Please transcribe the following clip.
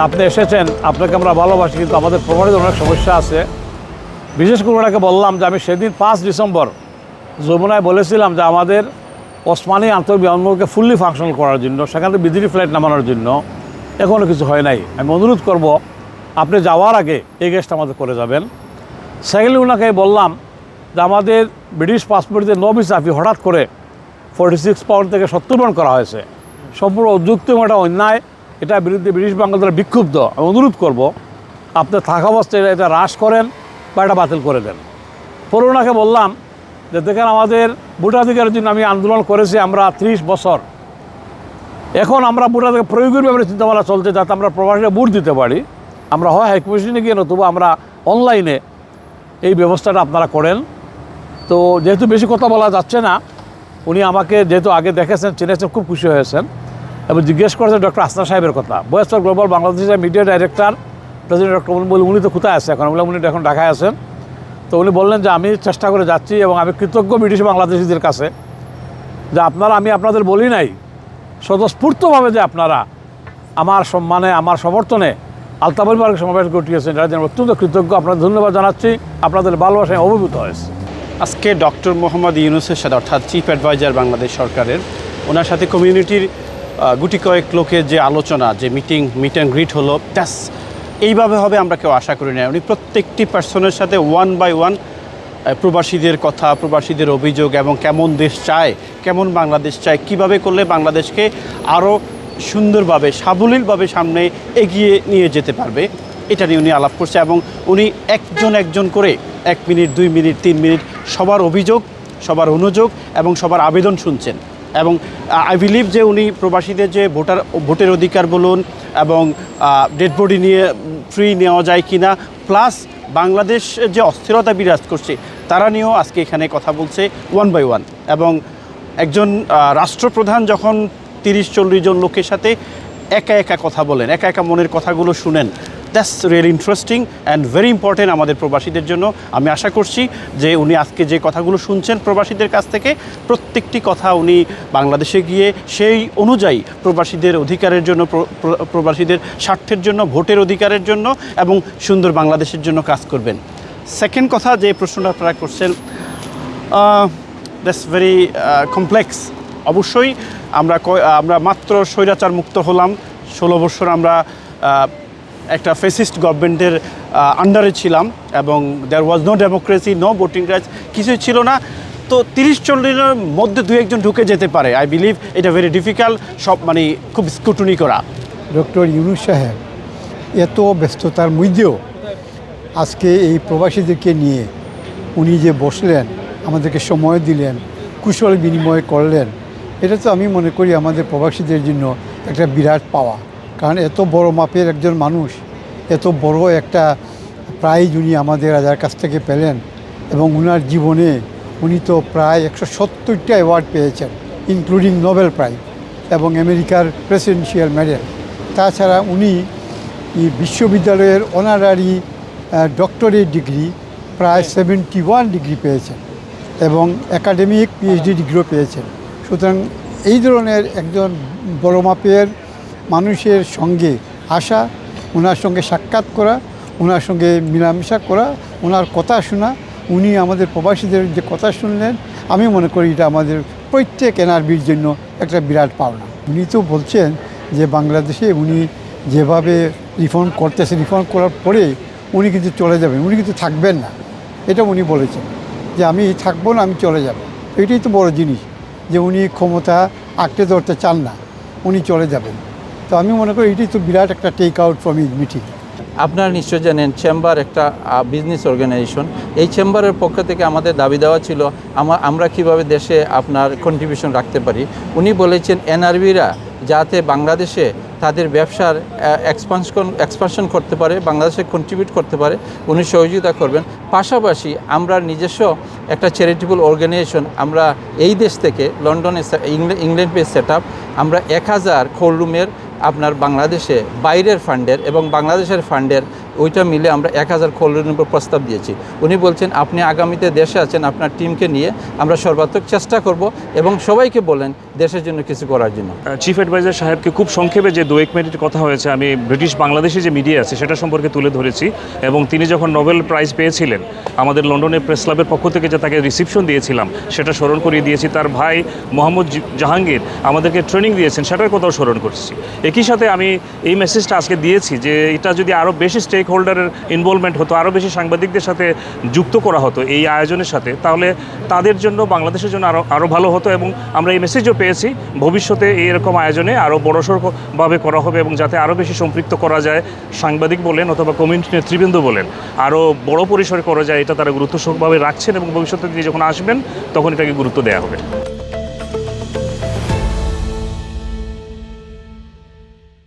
আপনি এসেছেন, আপনাকে আমরা ভালোবাসি, কিন্তু আমাদের প্রবাসীদের অনেক সমস্যা আছে। বিশেষ করে ওনাকে বললাম যে আমি সেদিন পাঁচ ডিসেম্বর যমুনায় বলেছিলাম যে আমাদের ওসমানী আন্তর্বিমানবন্দরকে ফুললি ফাংশনাল করার জন্য, সেখান বিদেশি ফ্লাইট নামানোর জন্য এখনও কিছু হয় নাই। আমি অনুরোধ করব, আপনি যাওয়ার আগে এই গেস্টটা আমাদের করে যাবেন। সেকেন্ডলি ওনাকে বললাম যে আমাদের ব্রিটিশ পাসপোর্টে নবি চাফি হঠাৎ করে ফোর্টি সিক্স পাউন্ড থেকে সত্তর পাউন্ড করা হয়েছে। সম্পূর্ণ অযুক্ত এবং এটা অন্যায়। এটার বিরুদ্ধে ব্রিটিশ বাংলাদেশ বিক্ষুব্ধ। আমি অনুরোধ করব, আপনি থাকা অবস্থায় এটা- এটা হ্রাস করেন বা এটা বাতিল করে দেন। পরে বললাম যে, দেখেন, আমাদের ভোটাধিকারের জন্য আমি আন্দোলন করেছি আমরা ত্রিশ বছর। এখন আমরা ভোটাধিকার প্রয়োগের ব্যাপারে চিন্তাভাবনা চলছে যাতে আমরা প্রবাসীরা ভোট দিতে পারি। আমরা হয় হাইকমিশনে গিয়ে নতুবা আমরা অনলাইনে এই ব্যবস্থাটা আপনারা করেন। তো যেহেতু বেশি কথা বলা যাচ্ছে না, উনি আমাকে যেহেতু আগে দেখেছেন, চিনেছেন, খুব খুশি হয়েছেন। এবং জিজ্ঞেস করেছেন ডক্টর আসনা সাহেবের কথা। বয়স্ক গ্লোবাল বাংলাদেশের মিডিয়া ডাইরেক্টর, প্রেসিডেন্ট ডক্টর বলে উনি তো কোথায় আছে এখন? উনি এখন ঢাকায় আছেন। তো উনি বললেন যে, আমি চেষ্টা করে যাচ্ছি এবং আমি কৃতজ্ঞ ব্রিটিশ বাংলাদেশিদের কাছে যে, আপনারা, আমি আপনাদের বলি নাই, স্বতঃস্ফূর্তভাবে যে আপনারা আমার সম্মানে, আমার সমর্থনে আলতাবল পার্কে সমাবেশ ঘটিয়েছেন যার জন্য অত্যন্ত কৃতজ্ঞ। আপনাদের ধন্যবাদ জানাচ্ছি। আপনাদের ভালোবাসায় অভিভূত হয়েছে। আজকে ডক্টর মোহাম্মদ ইউনুসের সাথে, অর্থাৎ চিফ অ্যাডভাইজার বাংলাদেশ সরকারের, ওনার সাথে কমিউনিটির গুটি কয়েক লোকের যে আলোচনা, যে মিটিং মিট অ্যান্ড গ্রিট হলো, ব্যাস, এইভাবে হবে আমরা কেউ আশা করি না। উনি প্রত্যেকটি পার্সনের সাথে ওয়ান বাই ওয়ান প্রবাসীদের কথা, প্রবাসীদের অভিযোগ এবং কেমন দেশ চায়, কেমন বাংলাদেশ চায়, কীভাবে করলে বাংলাদেশকে আরও সুন্দরভাবে, সাবলীলভাবে সামনে এগিয়ে নিয়ে যেতে পারবে, এটা নিয়ে উনি আলাপ করছে এবং উনি একজন একজন করে এক মিনিট, দুই মিনিট, তিন মিনিট সবার অভিযোগ, সবার অনুযোগ এবং সবার আবেদন শুনছেন। এবং আই বিলিভ যে উনি প্রবাসীদের যে ভোটার, ভোটের অধিকার বলুন এবং ডেড বডি নিয়ে ফ্রি নেওয়া যায় কি না প্লাস বাংলাদেশ যে অস্থিরতা বিরাজ করছে, তারা নিয়েও আজকে এখানে কথা বলছে ওয়ান বাই ওয়ান এবং একজন রাষ্ট্রপ্রধান যখন তিরিশ চল্লিশ জন লোকের সাথে একা একা কথা বলেন, একা একা মনের কথাগুলো শুনেন that's really interesting and very important আমাদের প্রবাসীদের জন্য। আমি আশা করছি যে উনি আজকে যে কথাগুলো শুনছেন প্রবাসীদের কাছ থেকে, প্রত্যেকটি কথা উনি বাংলাদেশে গিয়ে সেই অনুযায়ী প্রবাসীদের অধিকারের জন্য, প্র- প্র- প্রবাসীদের স্বার্থের জন্য, ভোটের অধিকারের জন্য এবং সুন্দর বাংলাদেশের জন্য কাজ করবেন। সেকেন্ড কথা যে প্রশ্নটা আপনারা করছেন দ্যাটস ভেরি কমপ্লেক্স অবশ্যই আমরা আমরা মাত্র স্বৈরাচার মুক্ত হলাম, ষোলো বছর আমরা একটা ফেসিস্ট গভর্নমেন্টের আন্ডারে ছিলাম এবং there was no democracy no voting rights কিছুই ছিল না। তো তিরিশ চল্লিশের মধ্যে দু একজন ঢুকে যেতে পারে। আই বিলিভ এটা ভেরি ডিফিকাল্ট সব মানে খুব স্কুটুনি করা। ডক্টর ইউনুস সাহেব, এত ব্যস্ততার মধ্যেও আজকে এই প্রবাসীদেরকে নিয়ে উনি যে বসলেন, আমাদেরকে সময় দিলেন, কুশল বিনিময় করলেন, এটা তো আমি মনে করি আমাদের প্রবাসীদের জন্য একটা বিরাট পাওয়া। কারণ এত বড় মাপের একজন মানুষ, এত বড় একটা প্রাইজ উনি আমাদের রাজার কাছ থেকে পেলেন এবং ওনার জীবনে উনি তো প্রায় একশো সত্তরটা অ্যাওয়ার্ড পেয়েছেন ইনক্লুডিং নোবেল প্রাইজ এবং আমেরিকার প্রেসিডেন্সিয়াল মেডেল তাছাড়া উনি বিশ্ববিদ্যালয়ের অনারারি ডক্টরেট ডিগ্রি প্রায় সেভেন্টি ওয়ান ডিগ্রি পেয়েছেন এবং একাডেমিক পিএইচডি ডিগ্রিও পেয়েছেন। সুতরাং এই ধরনের একজন বড় মাপের মানুষের সঙ্গে আসা ওনার সঙ্গে সাক্ষাৎ করা ওনার সঙ্গে মেলামেশা করা ওনার কথা শোনা, উনি আমাদের প্রবাসীদের যে কথা শুনলেন, আমি মনে করি এটা আমাদের প্রত্যেক এনআরবির জন্য একটা বিরাট পাওনা। উনি তো বলছেন যে বাংলাদেশে উনি যেভাবে রিফর্ম করতেছে রিফর্ম করার পরে উনি কিন্তু চলে যাবেন, উনি কিন্তু থাকবেন না। এটা উনি বলেছেন যে আমি থাকব না, আমি চলে যাব। এটাই তো বড় জিনিস যে উনি ক্ষমতা আঁকড়ে ধরতে চান না, উনি চলে যাবেন। তো আমি মনে করি এটি তো বিরাট একটা take out from is meeting আপনারা নিশ্চয় জানেন চেম্বার একটা বিজনেস অর্গানাইজেশন এই চেম্বারের পক্ষ থেকে আমাদের দাবি দেওয়া ছিল, আমা- আমরা কীভাবে দেশে আপনার কন্ট্রিবিউশন রাখতে পারি। উনি বলেছেন, এনআরবিরা যাতে বাংলাদেশে তাদের ব্যবসার এক্সপানশন এক্সপানশন করতে পারে, বাংলাদেশে কন্ট্রিবিউট করতে পারে, উনি সহযোগিতা করবেন। পাশাপাশি আমরা নিজস্ব একটা চ্যারিটেবল অর্গানাইজেশন আমরা এই দেশ থেকে লন্ডনে ইংল্যান্ড পেয়ে সেট আমরা এক হাজার কোল্ড রুমের আপনার বাংলাদেশে বাইরের ফান্ডের এবং বাংলাদেশের ফান্ডের ওইটা মিলে আমরা এক হাজার কোল্ডের উপর প্রস্তাব দিয়েছি। উনি বলছেন, আপনি আগামীতে দেশে আছেন, আপনার টিমকে নিয়ে আমরা সর্বাত্মক চেষ্টা করব এবং সবাইকে বলেন দেশের জন্য কিছু করার জন্য। চিফ অ্যাডভাইজার সাহেবকে খুব সংক্ষেপে যে দু এক মিনিটের কথা হয়েছে, আমি ব্রিটিশ বাংলাদেশে যে মিডিয়া আছে সেটা সম্পর্কে তুলে ধরেছি এবং তিনি যখন নোবেল প্রাইজ পেয়েছিলেন, আমাদের লন্ডনে প্রেস ক্লাবের পক্ষ থেকে যে তাকে রিসিপশন দিয়েছিলাম, সেটা স্মরণ করিয়ে দিয়েছি। তার ভাই মোহাম্মদ জাহাঙ্গীর আমাদেরকে ট্রেনিং দিয়েছেন, সেটার কথাও স্মরণ করছি। একই সাথে আমি এই মেসেজটা আজকে দিয়েছি যে এটা যদি আরও বেশি স্টেক হোল্ডারের ইনভলভমেন্ট হতো আরও বেশি সাংবাদিকদের সাথে যুক্ত করা হতো এই আয়োজনের সাথে, তাহলে তাদের জন্য বাংলাদেশের জন্য আরও আরও ভালো হতো এবং আমরা এই মেসেজও পেয়েছি, ভবিষ্যতে এইরকম আয়োজনে আরও বড়সড়ভাবে করা হবে এবং যাতে আরও বেশি সম্পৃক্ত করা যায়, সাংবাদিক বলেন অথবা কমিউনিটি নেতৃবৃন্দ বলেন আরও বড় পরিসরে করা যায়, এটা তারা গুরুত্ব সহভাবে রাখছেন এবং ভবিষ্যতে তিনি যখন আসবেন, তখন এটাকে গুরুত্ব দেওয়া হবে।